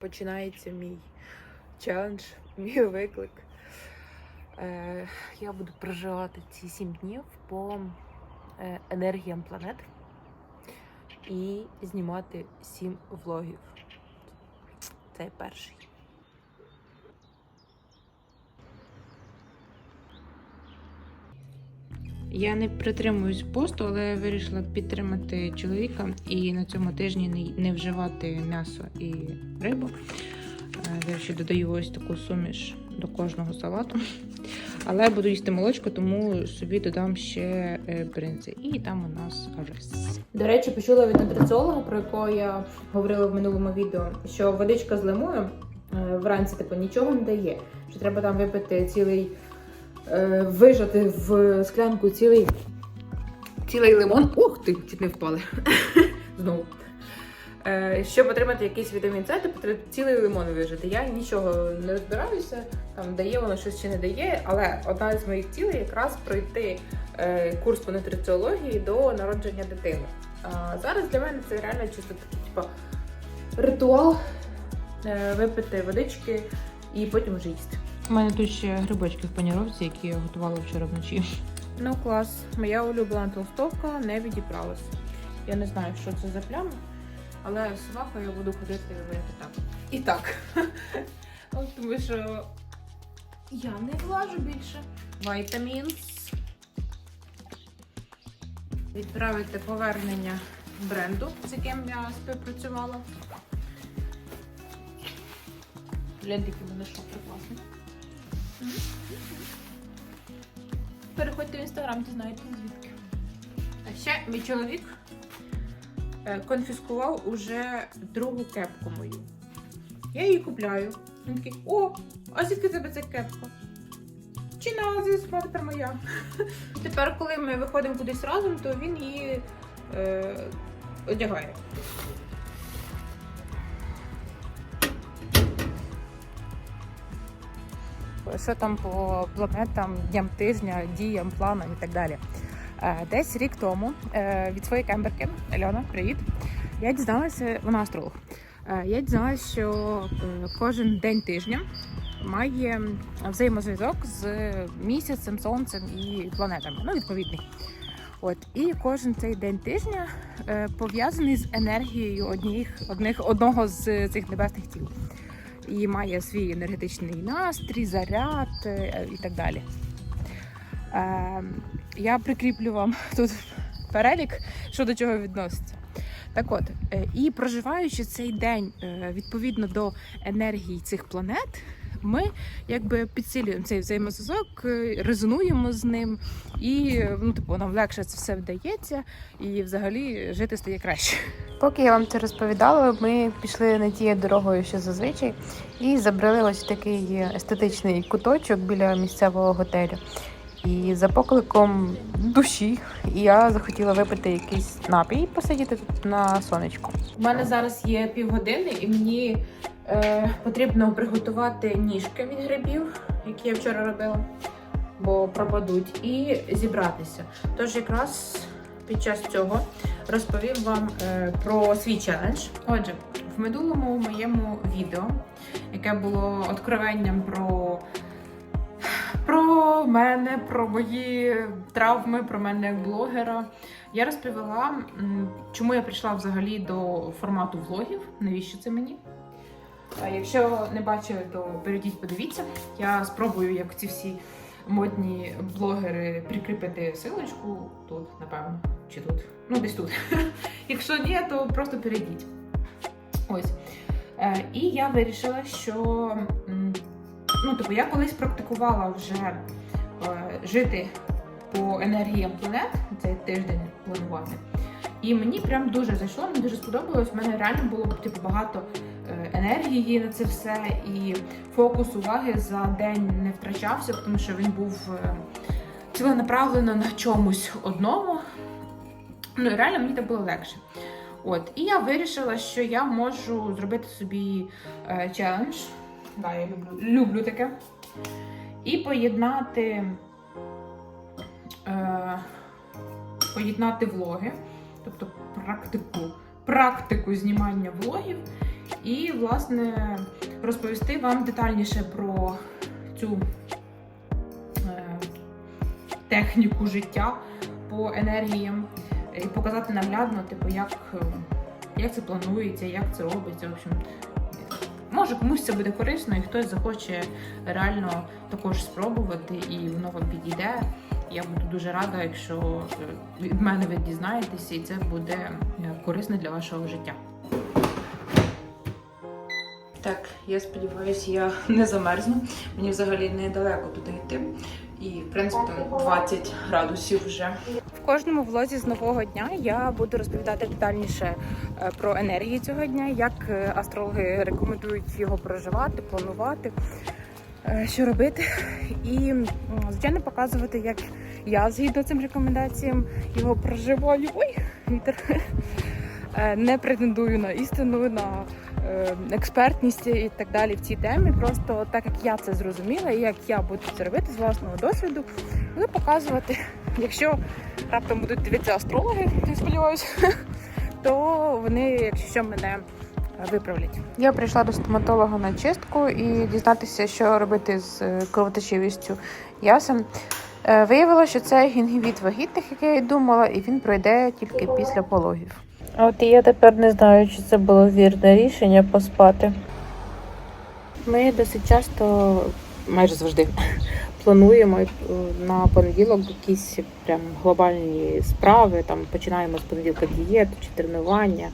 починається мій челендж, мій виклик. Е, я буду проживати ці сім днів по е, енергіям планет і знімати сім влогів. Це перший. Я не притримуюсь посту, але вирішила підтримати чоловіка і на цьому тижні не, вживати м'ясо і рибу. Е, Я ще додаю ось таку суміш до кожного салату. Але буду їсти молочко, тому собі додам ще е, бринзи. І там у нас рис. До речі, почула від нутриціолога, про якого я говорила в минулому відео, що водичка з лимоном е, вранці типу, нічого не дає. Що треба там випити цілий, вижати в склянку цілий, цілий лимон. Ух ти, чуть не впали. Знову. Е, щоб отримати якийсь вітамін С, то треба цілий лимон вижити. Я нічого не розбираюся, там дає воно щось чи не дає, але одна з моїх цілей якраз пройти е, курс по нутриціології до народження дитини. Зараз для мене це реально чисто типа, ритуал е, випити водички і потім вже їсти. У мене тут ще грибочки в паніровці, які я готувала вчора вночі. Ну клас, моя улюблена толстовка не відібралась. Я не знаю, що це за пляма, але собаку я буду ходити виявляти так. І так. Тому що я не влажу більше. Vitamins. Відправити повернення бренду, з яким я співпрацювала. Гляньте, який мене шоп класний. Переходьте в інстаграм, дізнаєтесь звідки. А ще мій чоловік е, конфіскував уже другу кепку мою. Я її купляю. Він такий, о, а звідки тебе ця кепка? Чи на тепер моя. Тепер, коли ми виходимо кудись разом, то він її е, одягає. Що там по планетам, дням тижня, діям, планам і так далі. Е, Десь рік тому е, від своєї кемберки Альона, привіт. Я дізналася, вона астролог. Е, Я дізналася, що кожен день тижня має взаємозв'язок з місяцем, сонцем і планетами. Ну, відповідний. От і кожен цей день тижня пов'язаний з енергією одніх, одних, одного з цих небесних тіл і має свій енергетичний настрій, заряд е, і так далі. Е, я прикріплю вам тут перелік, що до чого відноситься. Так от, е, і проживаючи цей день відповідно до енергії цих планет, ми якби підсилюємо цей взаємозв'язок, е, резонуємо з ним, і ну, типу, нам легше це все вдається, і взагалі жити стає краще. Поки я вам це розповідала, ми пішли не тією дорогою, що зазвичай, і забрали ось такий естетичний куточок біля місцевого готелю. І за покликом душі я захотіла випити якийсь напій і посидіти тут на сонечку. У мене зараз є півгодини, і мені е, потрібно приготувати ніжки від грибів, які я вчора робила, бо пропадуть, і зібратися. Тож якраз під час цього розповім вам е, про свій челендж. Отже, в минулому моєму відео, яке було откровенням про. Про мене, про мої травми, про мене як блогера. Я розповіла, чому я прийшла взагалі до формату влогів, навіщо це мені. Якщо не бачили, то перейдіть, подивіться. Я спробую, як ці всі модні блогери, прикріпити силочку тут, напевно, чи тут. Ну, десь тут. Якщо ні, то просто перейдіть. Ось. Е, І я вирішила, що ну, типу, я колись практикувала вже е, жити по енергіям планет цей тиждень планувати. І мені прям дуже зайшло, мені дуже сподобалось. У мене реально було типу, багато енергії на це все, і фокус уваги за день не втрачався, тому що він був е, ціленаправлено на чомусь одному. Ну і реально мені так було легше. От, і я вирішила, що я можу зробити собі е, челендж. Да, я люблю, люблю таке. І поєднати, е, поєднати влоги, тобто практику, практику знімання влогів і, власне, розповісти вам детальніше про цю е, техніку життя по енергіям і показати наглядно, типу, як, е, як це планується, як це робиться. В общем, може комусь це буде корисно, і хтось захоче реально також спробувати, і воно вам підійде. Я буду дуже рада, якщо е, від мене ви дізнаєтеся, і це буде корисно для вашого життя. Так, я сподіваюся, я не замерзну. Мені взагалі недалеко туди йти. І, в принципі, там 20 градусів вже. В кожному влозі з нового дня я буду розповідати детальніше е, про енергії цього дня, як е, астрологи рекомендують його проживати, планувати, е, що робити. І, звичайно, показувати, як я згідно цим рекомендаціям його проживаю. Ой, вітер. Е, Не претендую на істину, на е, експертність і так далі в цій темі. Просто так як я це зрозуміла, і як я буду це робити з власного досвіду, буду показувати, якщо раптом будуть дивитися астрологи, я сподіваюся, то вони, якщо що, мене виправлять. Я прийшла до стоматолога на чистку і дізнатися, що робити з е, кровоточивістю ясен. Виявилося, що це гінгівіт вагітних, як я і думала, і він пройде тільки після пологів. От і я тепер не знаю, чи це було вірне рішення поспати. Ми досить часто, майже завжди, плануємо е, на понеділок якісь прям глобальні справи. Там починаємо з понеділка дієту чи тренування,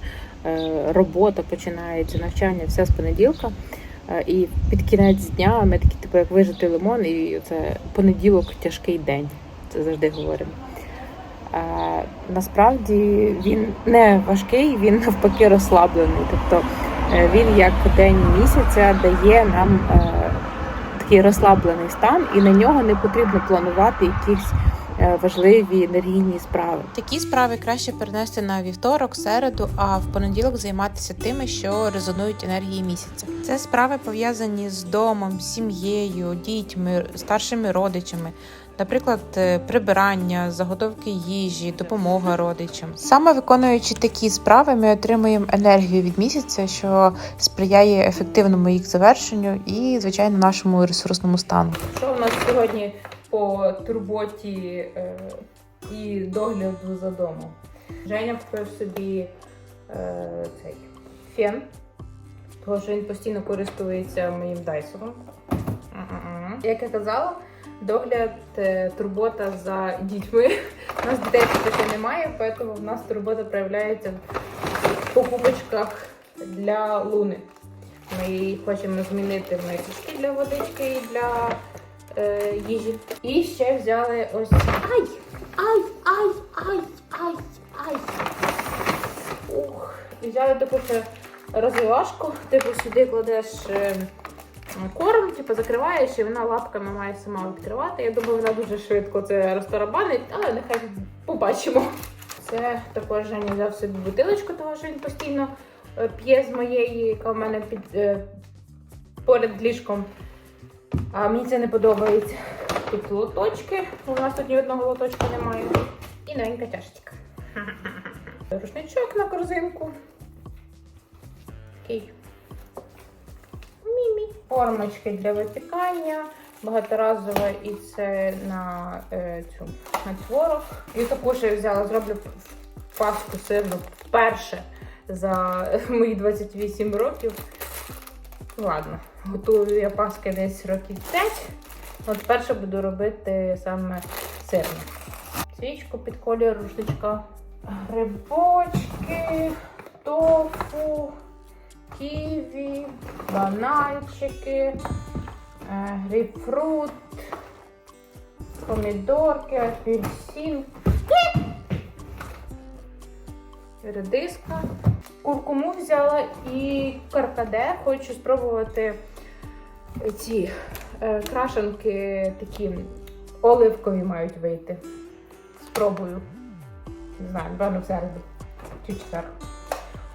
е, робота починається, навчання, все з понеділка. Е, І під кінець дня ми такі, типу, як вижити лимон, і це понеділок тяжкий день. Це завжди говоримо. Е, насправді він не важкий, він навпаки розслаблений. Тобто е, він як день місяця дає нам е, такий розслаблений стан, і на нього не потрібно планувати якісь важливі енергійні справи. Такі справи краще перенести на вівторок, середу, а в понеділок займатися тими, що резонують енергії місяця. Це справи пов'язані з домом, сім'єю, дітьми, старшими родичами. Наприклад, е, прибирання, заготовки їжі, допомога родичам. Саме виконуючи такі справи, ми отримуємо енергію від місяця, що сприяє ефективному їх завершенню і, звичайно, нашому ресурсному стану. Що у нас сьогодні по турботі е, і догляду за домом? Женя купив собі е, цей фен, тому що він постійно користується моїм дайсоном. Як я казала, догляд, е, турбота за дітьми. У нас дітей що немає, тому в нас турбота проявляється в покупочках для луни. Ми хочемо змінити мисочки для водички і для е, їжі. І ще взяли ось. Ай! Ай! Ай! Ай! Ай! Ай! Ух! Взяли таку ще розвивашку. Типу сюди кладеш е, корм, типу закриваєш, і вона лапками має сама відкривати. Я думаю, вона дуже швидко це розтарабанить, але нехай побачимо. Це також Женя взяв собі бутилочку, тому що він постійно е, п'є з моєї, яка в мене під, е, поряд ліжком. А мені це не подобається. Тут лоточки. У нас тут ні одного лоточка немає. І новенька чашечка. Рушничок на корзинку. Такий. Формочки для випікання. Багаторазова і це на е, цю на творог. І також я взяла, зроблю пасту сирну вперше за мої 28 років. Ладно, готую я паски десь років 5. От перше буду робити саме сирну. Свічку під колір рушничка. Грибочки, тофу, ківі, бананчики, е, грейпфрут, помідорки, апельсин, редиска. Куркуму взяла і каркаде. Хочу спробувати ці е, крашенки такі оливкові мають вийти. Спробую. Не знаю, напевно, в середу чи четвер.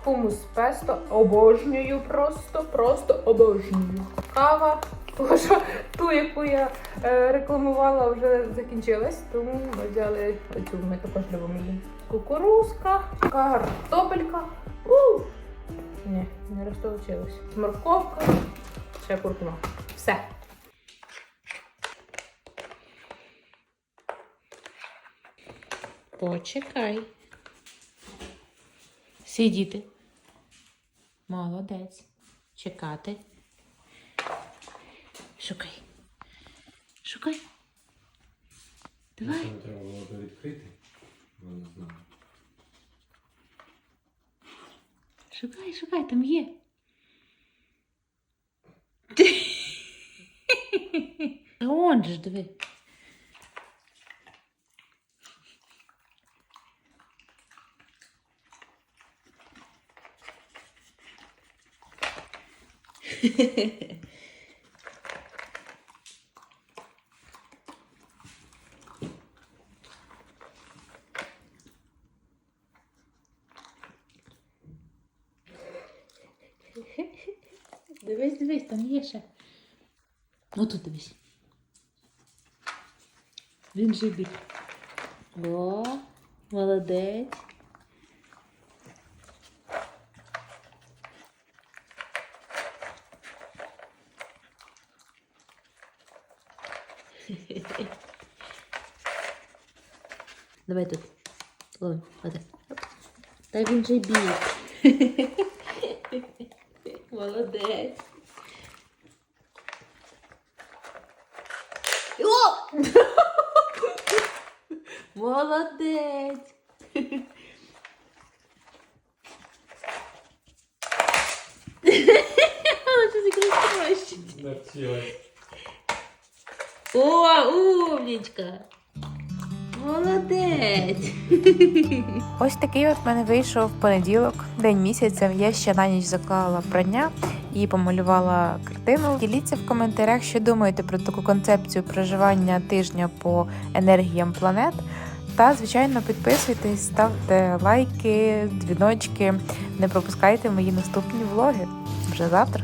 Хумус песто обожнюю просто, просто обожнюю. Кава, тому що ту, яку я е, рекламувала, вже закінчилась, тому ми взяли оцю, ми також любимо її. Кукурузка, картопелька. У! Ні, не розтолочилось. Морковка, ще куркума. Все. Почекай. Сидіти. Молодець. Чекати. Шукай. Шукай. Давай. Треба було б відкрити, не знаю. Шукай, шукай, там є. А он же ж диви. Дивись, дивись, там є ще. Тут дивись. Він живий. О, молодець. Давай тут. Лови. Та він же біг. Молодець. О! Молодець. О, умнічка. Молодець. Ось такий от в мене вийшов понеділок, день місяця. Я ще на ніч заклала прання і помалювала картину. Діліться в коментарях, що думаєте про таку концепцію проживання тижня по енергіям планет. Та, звичайно, підписуйтесь, ставте лайки, дзвіночки. Не пропускайте мої наступні влоги вже завтра.